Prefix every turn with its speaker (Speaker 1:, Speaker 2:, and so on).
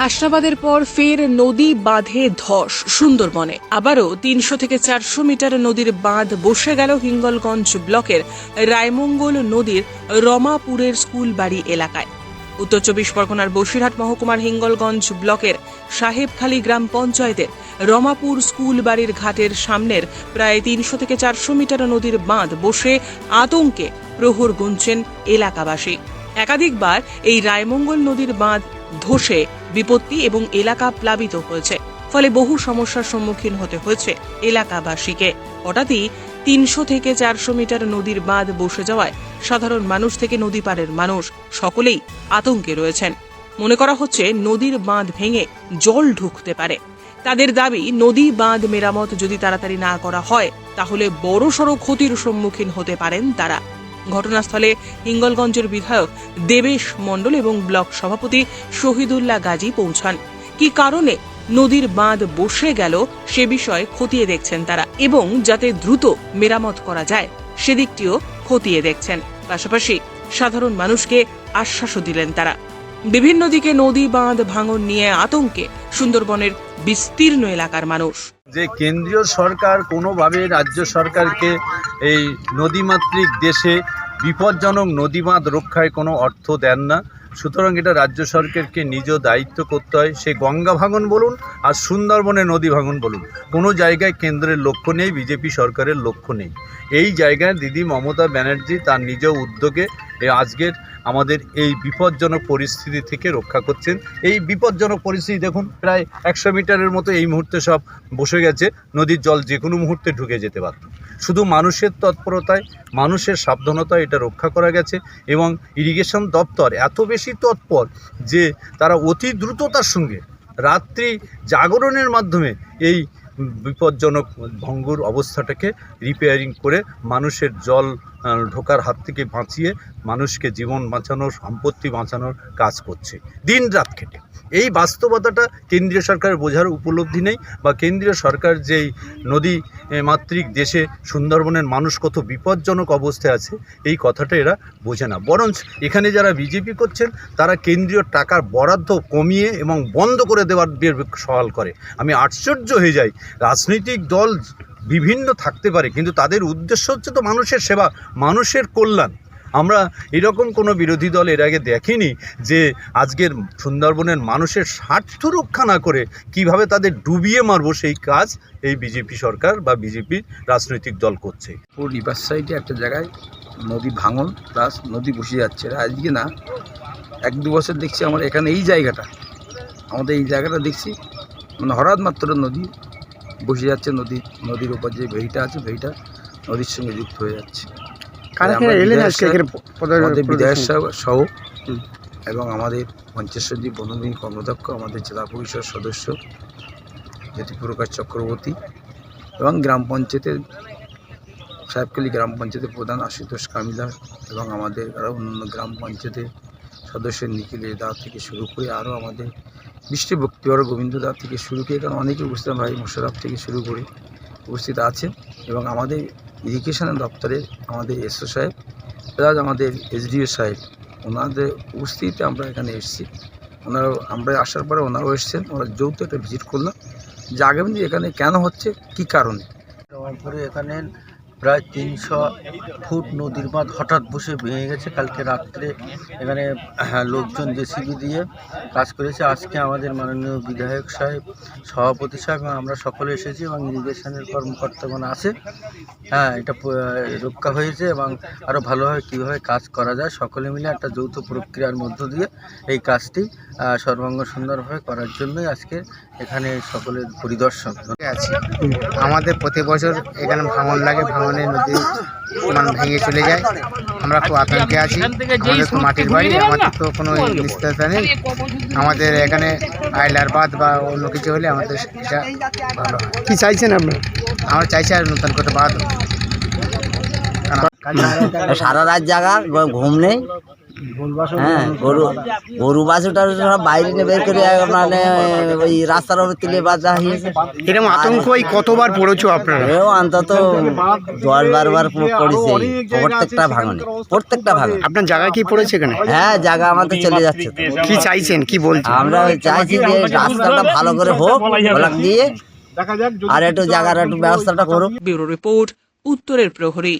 Speaker 1: হাসনাবাদের পর ফের নদী বাঁধে ধস সুন্দরবনে। আবারও তিনশো থেকে চারশো মিটার নদীর বাঁধ বসে গেল হিঙ্গলগঞ্জ ব্লকের রায়মঙ্গল নদীর রমাপুরের স্কুল বাড়ি এলাকায়। উত্তর চব্বিশ পরগনার বসিরহাট মহকুমার হিঙ্গলগঞ্জ ব্লকের সাহেবখালী গ্রাম পঞ্চায়েতের রমাপুর স্কুল বাড়ির ঘাটের সামনের প্রায় তিনশো থেকে চারশো মিটার নদীর বাঁধ বসে আতঙ্কে প্রহর গুনছেন এলাকাবাসী। একাধিকবার এই রায়মঙ্গল নদীর বাঁধ ধসে, বিপত্তি এবং এলাকা প্লাবিত হয়েছে। ফলে বহু সমস্যার সম্মুখীন হতে হয়েছে এলাকাবাসীকে। হঠাৎই তিনশো থেকে চারশো মিটার নদীর বাঁধ বসে যাওয়ায় সাধারণ মানুষ থেকে নদী পারের মানুষ সকলেই আতঙ্কে রয়েছেন। মনে করা হচ্ছে নদীর বাঁধ ভেঙে জল ঢুকতে পারে। তাদের দাবি, নদী বাঁধ মেরামত যদি তাড়াতাড়ি না করা হয়, তাহলে বড়সড় ক্ষতির সম্মুখীন হতে পারেন তারা। ঘটনাস্থলে হিঙ্গলগঞ্জের বিধায়ক দেবেশ মণ্ডল এবং ব্লক সভাপতি শহীদুল্লাহ গাজী পৌঁছান। কি কারণে নদীর বাঁধ বসে গেল সে বিষয়ে খতিয়ে দেখছেন তারা এবং যাতে দ্রুত মেরামত করা যায় সেদিকটিও খতিয়ে দেখছেন। পাশাপাশি সাধারণ মানুষকে আশ্বাসও দিলেন তারা। বিভিন্ন দিকে নদী বাঁধ ভাঙন নিয়ে আতঙ্কে সুন্দরবনের বিস্তীর্ণ এলাকার মানুষ।
Speaker 2: যে কেন্দ্রীয় সরকার কোনোভাবে রাজ্য সরকারকে এই নদীমাতৃক দেশে বিপজ্জনক নদী বাঁধ রক্ষায় কোনো অর্থ দেন না। সুতরাং এটা রাজ্য সরকারকে নিজ দায়িত্ব করতে হয়। সে গঙ্গা ভাঙন বলুন আর সুন্দরবনে নদী ভাঙন বলুন, কোনো জায়গায় কেন্দ্রের লক্ষ্য নেই, বিজেপি সরকারের লক্ষ্য নেই। এই জায়গায় দিদি মমতা ব্যানার্জি তার নিজ উদ্যোগে এ আজকের আমাদের এই বিপজ্জনক পরিস্থিতি থেকে রক্ষা করছেন। এই বিপজ্জনক পরিস্থিতি দেখুন, প্রায় একশো মিটারের মতো এই মুহূর্তে সব বসে গেছে। নদীর জল যে কোনো মুহূর্তে ঢুকে যেতে পারত। শুধু মানুষের তৎপরতায়, মানুষের সাবধানতায় এটা রক্ষা করা গেছে এবং ইরিগেশন দপ্তর এত বেশি তৎপর যে তারা অতি দ্রুততার সঙ্গে রাত্রি জাগরণের মাধ্যমে এই বিপজ্জনক ভঙ্গুর অবস্থাটাকে রিপেয়ারিং করে মানুষের জল ঢোকার হাত থেকে বাঁচিয়ে মানুষকে জীবন বাঁচানোর, সম্পত্তি বাঁচানোর কাজ করছে। দিন রাত খেটে। এই বাস্তবতাটা কেন্দ্রীয় সরকারের বোঝার উপলব্ধি নেই বা কেন্দ্রীয় সরকার যেই নদী মাতৃক দেশে সুন্দরবনের মানুষ কত বিপজ্জনক অবস্থায় আছে, এই কথাটা এরা বোঝে না। বরঞ্চ এখানে যারা বিজেপি করছেন, তারা কেন্দ্রীয় টাকার বরাদ্দ কমিয়ে এবং বন্ধ করে দেওয়ার সওয়াল করে। আমি আশ্চর্য হয়ে যাই। রাজনৈতিক দল বিভিন্ন থাকতে পারে, কিন্তু তাদের উদ্দেশ্য হচ্ছে তো মানুষের সেবা, মানুষের কল্যাণ। আমরা এরকম কোনো বিরোধী দল এর আগে দেখিনি যে আজকের সুন্দরবনের মানুষের স্বার্থ রক্ষা না করে কীভাবে তাদের ডুবিয়ে মারবো সেই কাজ এই বিজেপি সরকার বা বিজেপির রাজনৈতিক দল করছে।
Speaker 3: পুরো রিভার সাইডে একটা জায়গায় নদী ভাঙন, প্লাস নদী বসে যাচ্ছে। আজকে না, এক দু বছর দেখছি আমার এখানে এই জায়গাটা, আমাদের এই জায়গাটা দেখছি মানে হঠাৎ মাত্র নদী বসে যাচ্ছে নদী নদীর উপর যে ভেইটা আছে ভেইটা নদীর সঙ্গে যুক্ত হয়ে যাচ্ছে। আমাদের বিধায়ক সহ এবং আমাদের পঞ্চায়েত সচিব বনভূমি কর্মদক্ষ আমাদের জেলা পরিষদ সদস্য জ্যোতিপ্রকাশ চক্রবর্তী এবং গ্রাম পঞ্চায়েতের সাহেবখালী গ্রাম পঞ্চায়েতের প্রধান আশুতোষ কামিলার এবং আমাদের আরও অন্যান্য গ্রাম পঞ্চায়েতের সদস্য নিখিল দা থেকে শুরু করে আরও আমাদের বৃষ্টি ভক্তিবর গোবিন্দ দা থেকে শুরু করে, কারণ অনেকে উপস্থিত ভাই মোশারফ থেকে শুরু করে, উপস্থিত আছেন। এবং আমাদের ইরিগেশন দপ্তরের আমাদের এসও সাহেব, প্লাস আমাদের এসডিও সাহেব, ওনাদের উপস্থিতিতে আমরা এখানে এসেছি। ওনারা আমরা আসার পরে ওনারাও এসেছেন ওরা যৌথ একটা ভিজিট করলাম যে আগামী এখানে কেন হচ্ছে, কি কারণে?
Speaker 4: এখানে প্রায় তিনশো ফুট নদীর বাঁধ হঠাৎ বসে ভেঙে গেছে। কালকে রাত্রে এখানে হ্যাঁ, লোকজন জেসিবি দিয়ে কাজ করেছে। আজকে আমাদের মাননীয় বিধায়ক সাহেব সভাপতি সাহেব আমরা সকলে এসেছি এবং ইরিগেশনের কর্মকর্তাগণ আছে। হ্যাঁ এটা রক্ষা হয়েছে এবং আরও ভালোভাবে কীভাবে কাজ করা যায়। সকলে মিলে একটা যৌথ প্রক্রিয়ার মধ্য দিয়ে এই কাজটি সর্বাঙ্গ সুন্দরভাবে করার জন্যই আজকে এখানে সকলের পরিদর্শন
Speaker 5: আছে। আমাদের প্রতি বছর এখানে ভাঙন লাগে ভাঙনে নদী সমান ভেঙে চলে যায়। আমরা খুব আতঙ্কে আছি। আমাদের তো মাটির বাড়ি আমাদের তো কোনো নিশ্চয়তা নেই। আমাদের এখানে আইলার বাদ বা অন্য কিছু হলে আমাদের সেটা ভালো হয়।
Speaker 6: কি চাইছেন আপনি?
Speaker 5: আমরা চাইছি আর নতুন করে বাদ
Speaker 7: সারা রাত জায়গা ঘুম নেই।
Speaker 6: হ্যাঁ গরু গরু বাছুরটা সব বাইরে নিয়ে বের করে মানে ওই রাস্তার উপর তুলে বাজা হয়েছে
Speaker 7: এরকম আতঙ্কই কতবার পড়েছো আপনারা?
Speaker 6: এও অন্তত দশ বারবার পড়েছে প্রত্যেকটা ভাঙনে। প্রত্যেকটা ভাঙন।
Speaker 7: আপনার জায়গায় কি পড়েছে এখানে?
Speaker 6: হ্যাঁ জায়গা আমাদের চলে যাচ্ছে
Speaker 7: কি চাইছেন? কি বলছেন?
Speaker 6: আমরা ওই চাইছি যে রাস্তাটা ভালো করে হোক দিয়ে আর একটু জায়গার একটু ব্যবস্থাটা করুক।
Speaker 1: ব্যুরো রিপোর্ট উত্তরের প্রহরী।